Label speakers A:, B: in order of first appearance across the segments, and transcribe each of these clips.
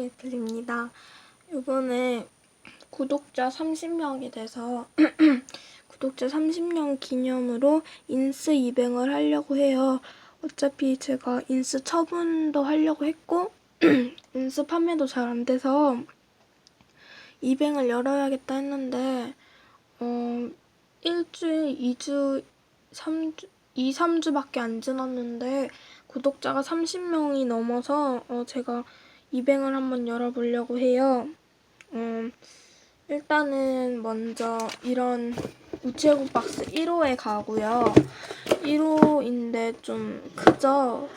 A: 해드립니다. 이번에 구독자 30명이 돼서 구독자 30명 기념으로 인스 이뱅을 하려고 해요. 어차피 제가 인스 처분도 하려고 했고 인스 판매도 잘 안 돼서 이뱅을 열어야겠다 했는데 어 일주일, 2주, 3주, 2, 3주밖에 안 지났는데 구독자가 30명이 넘어서 어, 제가 이뱅을 한번 열어보려고 해요. 음, 일단은 먼저 이런 우체국 박스 1호에 가고요. 1호인데 좀 크죠?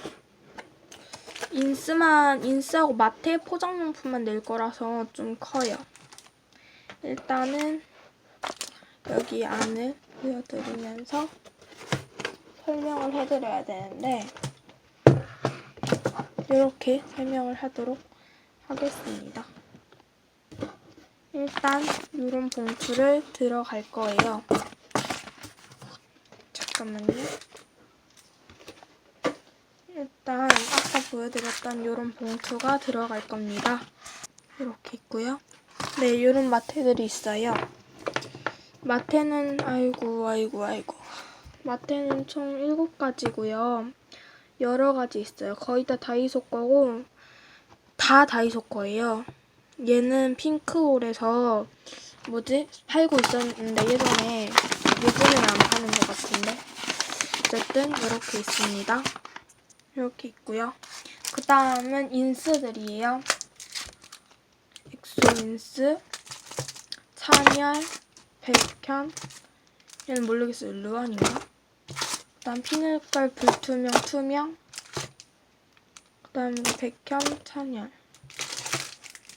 A: 인스만, 인스하고 마테 포장용품만 낼 거라서 좀 커요. 일단은 여기 안을 보여드리면서 설명을 해드려야 되는데 이렇게 설명을 하도록 하겠습니다. 일단 이런 봉투를 들어갈 거예요. 잠깐만요. 일단 아까 보여드렸던 이런 봉투가 들어갈 겁니다. 이렇게 있고요. 네, 이런 마테들이 있어요. 마테는 아이고 아이고 아이고 마테는 총 7가지고요. 여러 가지 있어요. 거의 다 다이소 거고 다 다이소 거예요. 얘는 핑크홀에서 뭐지? 팔고 있었는데 예전에 요즘에는 안 파는 것 같은데 어쨌든 이렇게 있습니다. 이렇게 있고요. 그 다음은 인스들이에요. 엑소 인스, 찬열, 백현, 얘는 모르겠어요. 루안인가? 그 다음 피늘깔 불투명 투명, 그 다음 백현, 찬열.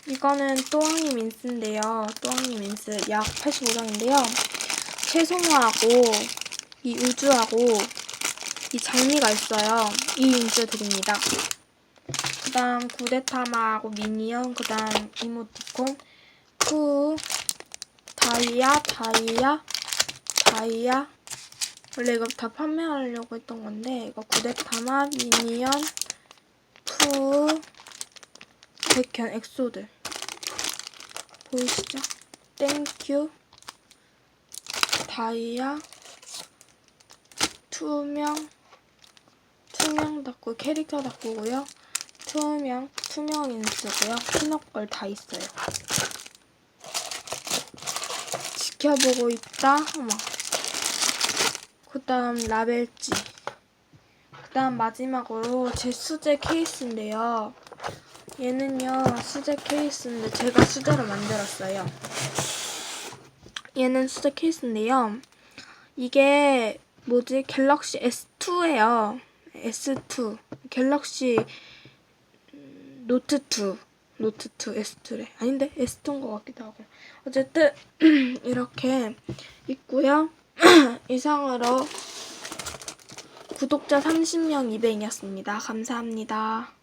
A: 이거는 또왕이 민스인데요. 또왕이 민스 약 85장인데요. 채송화하고 이 우주하고 이 장미가 있어요. 이 민스 드립니다. 그 다음 구데타마하고 미니언, 그 다음 이모티콘, 푸, 다이아, 다이아, 다이아. 원래 이거 다 판매하려고 했던 건데, 이거 구데타마, 미니언, 푸, 백현, 엑소들. 보이시죠? 땡큐, 다이아, 투명, 투명 닭구, 캐릭터 닭구고요. 투명, 투명 인스고요. 피넛 걸다 있어요. 지켜보고 있다. 어머. 그 다음 라벨지. 그 다음 마지막으로 제 수제 케이스인데요. 얘는요, 수제 케이스인데 제가 수제로 만들었어요. 얘는 수제 케이스인데요. 이게 뭐지? 갤럭시 S2예요. S2. 갤럭시 음, 노트 2. 노트 2 S2래. 아닌데? S2인 것 같기도 하고. 어쨌든 이렇게 있고요. 이상으로 구독자 30명 200이었습니다. 감사합니다.